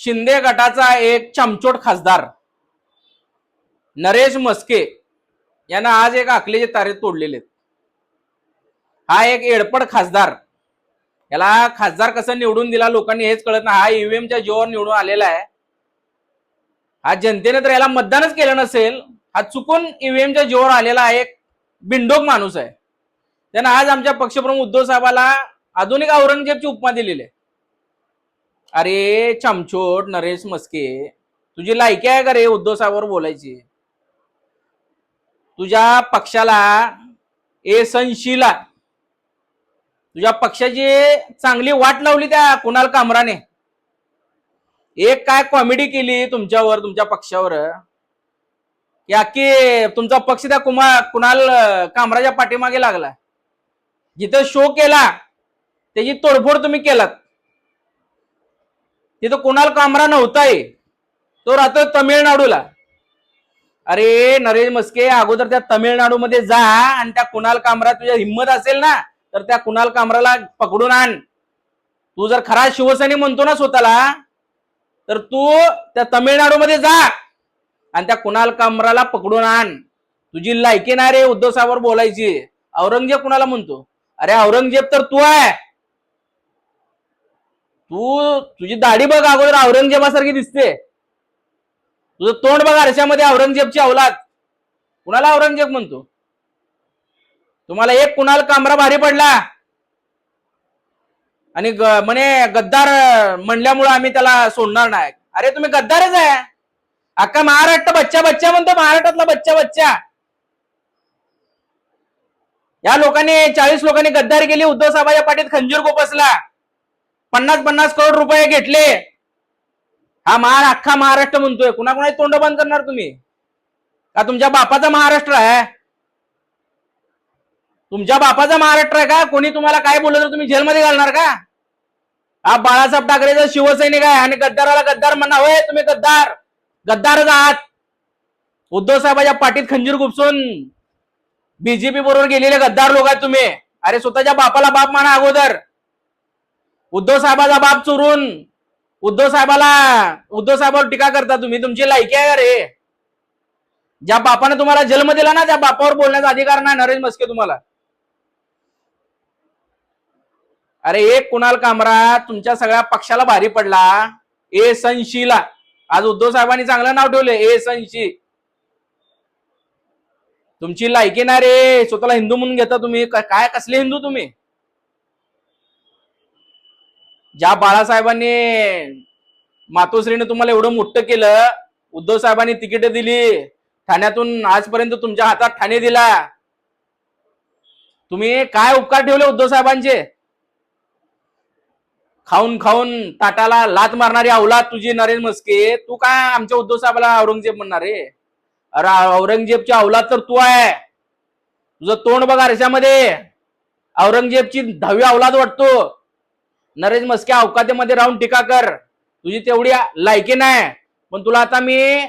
शिंदे गटाचा एक चमचोट खासदार नरेश मस्के यांना आज एक आखलेचे तारे तोडलेले आहेत. हा एक एडपड खासदार याला खासदार कसं निवडून दिला लोकांनी हेच कळत नाही. हा ईव्हीएमच्या जीवावर निवडून आलेला आहे. हा जनतेने तर याला मतदानच केलं नसेल हा चुकून ईव्हीएमच्या जीवावर आलेला एक बिंडोक माणूस आहे. त्यानं आज आमच्या पक्षप्रमुख उद्धव साहेबाला आधुनिक औरंगजेबची उपमा दिलेली आहे. अरे चमचोट नरेश मस्के तुझी लायकी आहे का रे उद्धव साहेबांवर बोलायची? तुझ्या पक्षाला एसनशीला तुझ्या पक्षाची चांगली वाट लावली त्या कुणाल कामराने? एक काय कॉमेडी केली तुमच्यावर तुमच्या पक्षावर? या की तुमचा पक्ष त्या कुमार कुणाल कामराच्या पाठीमागे लागला. जिथं शो केला त्याची तोडफोड तुम्ही केलात. तिथं कुणाल कामरा नव्हताय. तो राहतो तमिळनाडूला. अरे नरेश मस्के अगोदर त्या तमिळनाडूमध्ये जा आणि त्या कुणाल कामरा तुझ्या हिंमत असेल ना तर त्या कुणाल कामराला पकडून आण. तू जर खरा शिवसैनिक म्हणतो ना स्वतःला तर तू त्या तमिळनाडूमध्ये जा आणि त्या कुणाल कामराला पकडून आण. तुझी लायकी नाही रे उद्धव साहेबांवर बोलायची. औरंगजेब कुणाला म्हणतो? अरे औरंगजेब तर तू आहे. तू तुझी दाढी बघ अगोदर औरंगजेबासारखी दिसते. तुझं तोंड बघ आरशामध्ये औरंगजेबची अवलाद कुणाला औरंगजेब म्हणतो? तुम्हाला एक कुणाल कामरा भारी पडला. आणि म्हणे गद्दार म्हणल्यामुळे आम्ही त्याला सोडणार नाही. अरे तुम्ही गद्दारच आहे. अख्खा महाराष्ट्र बच्चा बच्चा म्हणतो महाराष्ट्रातला बच्चा बच्चा. या लोकांनी चाळीस लोकांनी गद्दारी केली उद्धव साहेबाच्या पाठीत खंजीर गोपसला. पन्नास पन्नास करोड रुपये घेतले. हा महार अख्खा महाराष्ट्र म्हणतोय. कुणाकुणाची तोंड बंद करणार तुम्ही? का तुमच्या बापाचा महाराष्ट्र आहे? तुमच्या बापाचा महाराष्ट्र आहे का? कोणी तुम्हाला काय बोललं तर तुम्ही जेलमध्ये घालणार का? हा बाळासाहेब ठाकरेचा शिवसैनिक आहे आणि गद्दाराला गद्दार म्हणा. होय तुम्ही गद्दार. गद्दारच आहात. उद्धव साहेबाच्या पाठीत खंजीर गुपसून बीजेपी बरोबर गेलेले गद्दार लोक आहेत तुम्ही. अरे स्वतःच्या बापाला बाप माना अगोदर. उद्धव साहेबाचा बाप चोरून. उद्धव साहेबाला उद्धव साहेबावर टीका करता तुम्ही तुमची लायकी आहे रे? ज्या बापाने तुम्हाला जन्म दिला ना त्या बापावर बोलण्याचा अधिकार नाही नरेश मस्के तुम्हाला. अरे एक कुणाल कामरा तुमच्या सगळ्या पक्षाला भारी पडला. ए संशीला आज उद्धव साहेबांनी चांगलं नाव ठेवलं ए संशी तुमची लायकी ना रे स्वतःला हिंदू म्हणून घेता तुम्ही काय कसले हिंदू तुम्ही? ज्या बाळासाहेबांनी मातोश्रीने तुम्हाला एवढं मोठं केलं उद्धव साहेबांनी तिकीट दिली ठाण्यातून आजपर्यंत तुमच्या हातात ठाणे दिला. तुम्ही काय उपकार ठेवले उद्धव साहेबांचे? खाऊन खाऊन ताटाला लात मारणारी अवलाद तुझी नरेंद्र मस्के तू काय आमच्या उद्धव साहेबाला औरंगजेब म्हणणार रे? अरे औरंगजेबची अवलाद तर तू आहे. तुझं तोंड बघा आरशामध्ये औरंगजेबची दहावी अवलाद वाटतो. नरेश मस्के अवकातेमध्ये राहून टीका कर. तुझी तेवढी लायकी नाही. पण तुला आता मी